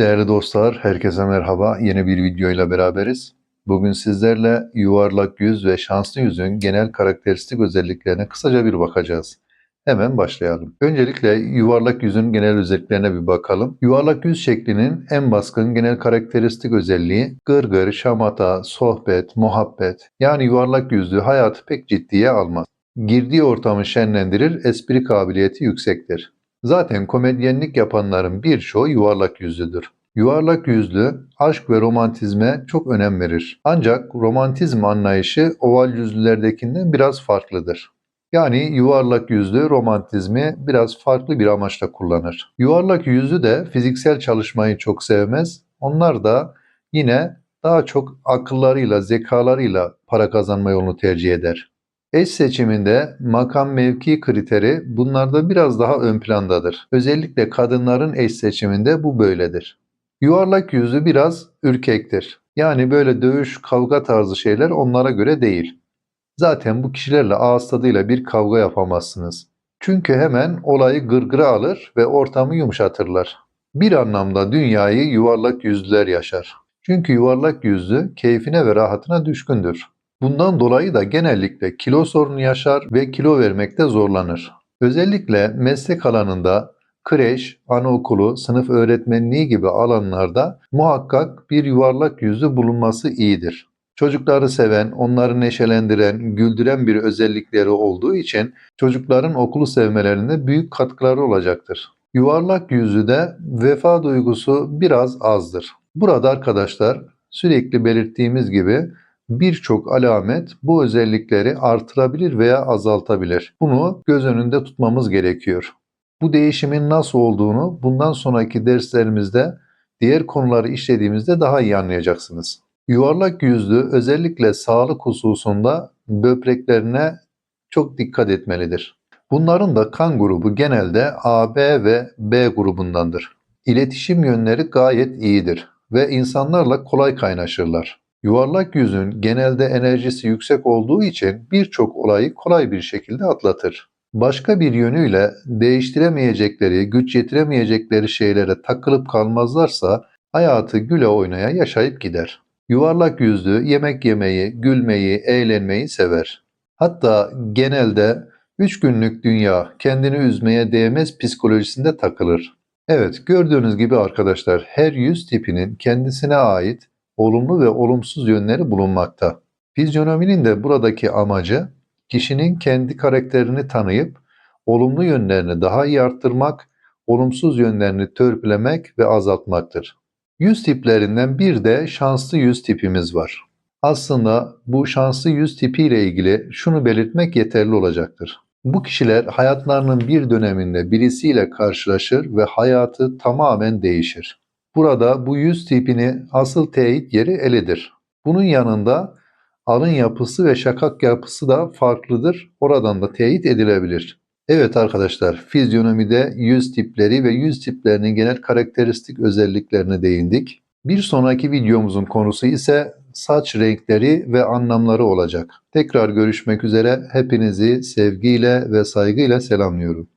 Değerli dostlar, herkese merhaba. Yeni bir videoyla beraberiz. Bugün sizlerle yuvarlak yüz ve şanslı yüzün genel karakteristik özelliklerine kısaca bir bakacağız. Hemen başlayalım. Öncelikle yuvarlak yüzün genel özelliklerine bir bakalım. Yuvarlak yüz şeklinin en baskın genel karakteristik özelliği gırgır, şamata, sohbet, muhabbet. Yani yuvarlak yüzlü hayatı pek ciddiye almaz. Girdiği ortamı şenlendirir, espri kabiliyeti yüksektir. Zaten komedyenlik yapanların birçoğu yuvarlak yüzlüdür. Yuvarlak yüzlü aşk ve romantizme çok önem verir. Ancak romantizm anlayışı oval yüzlülerdekinden biraz farklıdır. Yani yuvarlak yüzlü romantizmi biraz farklı bir amaçla kullanır. Yuvarlak yüzlü de fiziksel çalışmayı çok sevmez. Onlar da yine daha çok akıllarıyla, zekalarıyla para kazanma yolunu tercih eder. Eş seçiminde makam mevki kriteri bunlarda biraz daha ön plandadır. Özellikle kadınların eş seçiminde bu böyledir. Yuvarlak yüzlü biraz ürkektir. Yani böyle dövüş, kavga tarzı şeyler onlara göre değil. Zaten bu kişilerle ağız tadıyla bir kavga yapamazsınız. Çünkü hemen olayı gırgıra alır ve ortamı yumuşatırlar. Bir anlamda dünyayı yuvarlak yüzlüler yaşar. Çünkü yuvarlak yüzlü keyfine ve rahatına düşkündür. Bundan dolayı da genellikle kilo sorunu yaşar ve kilo vermekte zorlanır. Özellikle meslek alanında kreş, anaokulu, sınıf öğretmenliği gibi alanlarda muhakkak bir yuvarlak yüzlü bulunması iyidir. Çocukları seven, onları neşelendiren, güldüren bir özellikleri olduğu için çocukların okulu sevmelerinde büyük katkıları olacaktır. Yuvarlak yüzlü de vefa duygusu biraz azdır. Burada arkadaşlar sürekli belirttiğimiz gibi birçok alamet bu özellikleri artırabilir veya azaltabilir. Bunu göz önünde tutmamız gerekiyor. Bu değişimin nasıl olduğunu bundan sonraki derslerimizde diğer konuları işlediğimizde daha iyi anlayacaksınız. Yuvarlak yüzlü özellikle sağlık hususunda böbreklerine çok dikkat etmelidir. Bunların da kan grubu genelde AB ve B grubundandır. İletişim yönleri gayet iyidir ve insanlarla kolay kaynaşırlar. Yuvarlak yüzün genelde enerjisi yüksek olduğu için birçok olayı kolay bir şekilde atlatır. Başka bir yönüyle değiştiremeyecekleri, güç yetiremeyecekleri şeylere takılıp kalmazlarsa hayatı güle oynaya yaşayıp gider. Yuvarlak yüzlü yemek yemeyi, gülmeyi, eğlenmeyi sever. Hatta genelde üç günlük dünya kendini üzmeye değmez psikolojisinde takılır. Evet gördüğünüz gibi arkadaşlar her yüz tipinin kendisine ait olumlu ve olumsuz yönleri bulunmakta. Fizyonominin de buradaki amacı kişinin kendi karakterini tanıyıp olumlu yönlerini daha iyi arttırmak, olumsuz yönlerini törpülemek ve azaltmaktır. Yüz tiplerinden bir de şanslı yüz tipimiz var. Aslında bu şanslı yüz tipiyle ilgili şunu belirtmek yeterli olacaktır. Bu kişiler hayatlarının bir döneminde birisiyle karşılaşır ve hayatı tamamen değişir. Burada bu yüz tipini asıl teyit yeri elidir. Bunun yanında alın yapısı ve şakak yapısı da farklıdır. Oradan da teyit edilebilir. Evet arkadaşlar, fizyonomide yüz tipleri ve yüz tiplerinin genel karakteristik özelliklerine değindik. Bir sonraki videomuzun konusu ise saç renkleri ve anlamları olacak. Tekrar görüşmek üzere hepinizi sevgiyle ve saygıyla selamlıyorum.